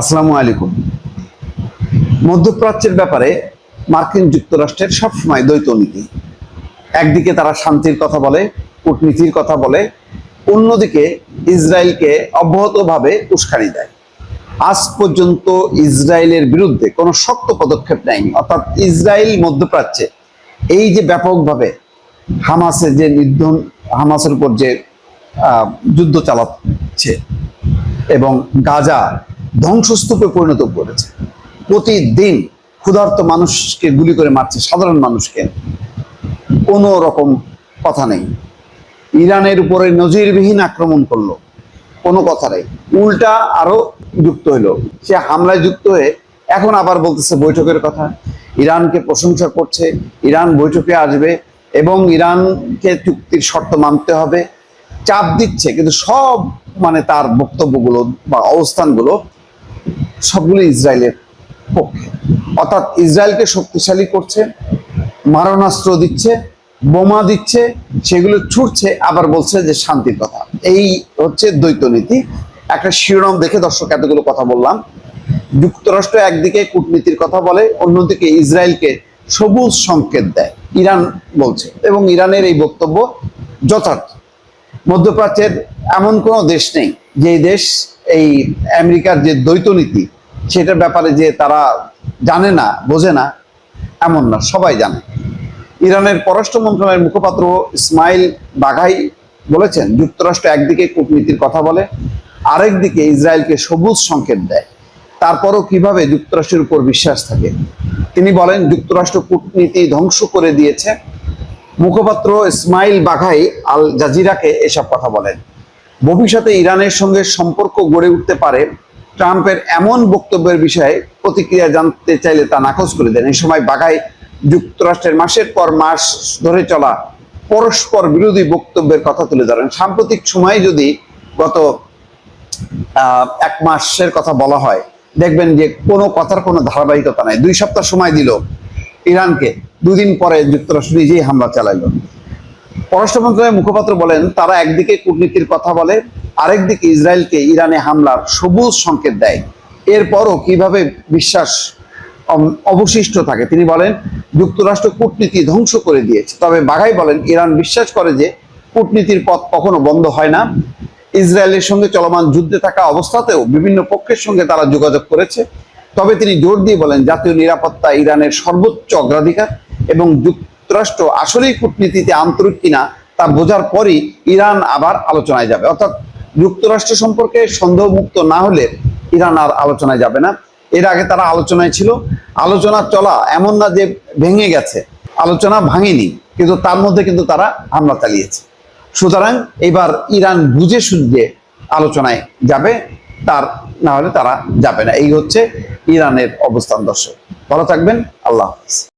আসসালামু আলাইকুম। মধ্যপ্রাচ্যের ব্যাপারে মার্কিন যুক্তরাষ্ট্রের সবসময় দ্বৈত নীতি। একদিকে তারা শান্তির কথা বলে, কূটনীতির কথা বলে, অন্যদিকে ইসরায়েলকে অব্যাহতভাবে উস্কানি দেয়। আজ পর্যন্ত ইসরায়েলের বিরুদ্ধে কোনো শক্ত পদক্ষেপ নেয়নি। অর্থাৎ ইসরায়েল মধ্যপ্রাচ্যে এই যে ব্যাপকভাবে হামাসে যে নির্ধন হামাসের উপর যে যুদ্ধ চালাচ্ছে এবং গাজা ধ্বংসস্তূপে পরিণত করেছে। প্রতিদিন ক্ষুধার্ত মানুষকে গুলি করে মারছে, সাধারণ মানুষকে। কোনো রকম কথা নেই। ইরানের উপরে নজিরবিহীন আক্রমণ করল। কোনো কথা নেই। উল্টা আরও যুক্ত হলো। সে হামলায় যুক্ত হয়ে এখন আবার বলতেছে বৈঠকের কথা। ইরানকে প্রশংসা করছে। ইরান বৈঠকে আসবে এবং ইরানকে চুক্তির শর্ত মানতে হবে। চাপ দিচ্ছে, কিন্তু সব মানে তার বক্তব্যগুলো বা অবস্থানগুলো সবগুলো ইসরায়েলের পক্ষে। অর্থাৎ ইসরায়েলকে শক্তিশালী করছে, মারণাস্ত্র দিচ্ছে, বোমা দিচ্ছে, সেগুলো ছুটছে, আবার বলছে যে শান্তির কথা। এই হচ্ছে দ্বৈত নীতি। একটা শিরোনাম দেখে দর্শক এতগুলো কথা বললাম। যুক্তরাষ্ট্র একদিকে কূটনীতির কথা বলে, অন্যদিকে ইসরায়েলকে সবুজ সংকেত দেয়। ইরান বলছে, এবং ইরানের এই বক্তব্য যথার্থ। মধ্যপ্রাচ্যের এমন কোনো দেশ নেই যে দেশ এই আমেরিকার যে দ্বৈত নীতি সেটার ব্যাপারে যে তারা জানে না, বোঝে না, এমন না, সবাই জানে। ইরানের পররাষ্ট্র মন্ত্রণালয়ের মুখপাত্র ইসমাইল বাঘাই বলেছেন, যুক্তরাষ্ট্র একদিকে কূটনীতির কথা বলে আরেক দিকে ইসরায়েলকে সবুজ সংকেত দেয়। তারপরও কীভাবে যুক্তরাষ্ট্রের উপর বিশ্বাস থাকে? তিনি বলেন, যুক্তরাষ্ট্র কূটনীতি ধ্বংস করে দিয়েছে। মুখপাত্র ইসমাইল বাঘাই আল জাজিরাকে এসব কথা বলেন। ভবিষ্যতে ইরানের সঙ্গে সম্পর্ক গড়ে উঠতে পারে ট্রাম্পের এমন বক্তব্যের বিষয়ে প্রতিক্রিয়া জানতে চাইলে তা নাকচ করে দেন। এই সময় বাঘাই যুক্তরাষ্ট্রের মাসের পর মাস ধরে চলা পরস্পর বিরোধী বক্তব্যের কথা তুলে ধরেন। সাম্প্রতিক সময়ে যদি গত এক মাসের কথা বলা হয়, দেখবেন যে কোনো কথার কোনো ধারাবাহিকতা নাই। দুই সপ্তাহ সময় দিল ইরানকে। দুদিন পরে যুক্তরাষ্ট্র নিজেই হামলা চালাইলো। পররাষ্ট্র মন্ত্রণালয়ের মুখপাত্র বলেন, তারা একদিকে কূটনীতির কথা বলে আরেকদিকে ইসরায়েলকে ইরানে হামলার সবুজ সংকেত দেয়। এরপরও কীভাবে বিশ্বাস অবশিষ্ট থাকে? তিনি বলেন, যুক্তরাষ্ট্র কূটনীতি ধ্বংস করে দিয়েছে। তবে বাঘাই বলেন, ইরান বিশ্বাস করে যে কূটনীতির পথ কখনো বন্ধ হয় না। ইসরায়েলের সঙ্গে চলমান যুদ্ধে থাকা অবস্থাতেও বিভিন্ন পক্ষের সঙ্গে তারা যোগাযোগ করেছে। তবে তিনি জোর দিয়ে বলেন, জাতীয় নিরাপত্তা ইরানের সর্বোচ্চ অগ্রাধিকার এবং যুক্তরাষ্ট্র আসলেই কূটনীতিতে আন্তরিক কিনা তা বোঝার পরই ইরান আবার আলোচনায় যাবে। অর্থাৎ যুক্তরাষ্ট্র সম্পর্কে সন্দেহমুক্ত না হলে ইরান আর আলোচনায় যাবে না। এর আগে তারা আলোচনায় ছিল, আলোচনা চলা এমন না যে ভেঙে গেছে, আলোচনা ভাঙেনি, কিন্তু তার মধ্যে কিন্তু তারা হামলা চালিয়েছে। সুতরাং এবার ইরান বুঝে সুঝে আলোচনায় যাবে, তার না হলে তারা যাবে না। এই হচ্ছে ইরানের অবস্থান দর্শক। ভালো থাকবেন, আল্লাহ হাফিজ।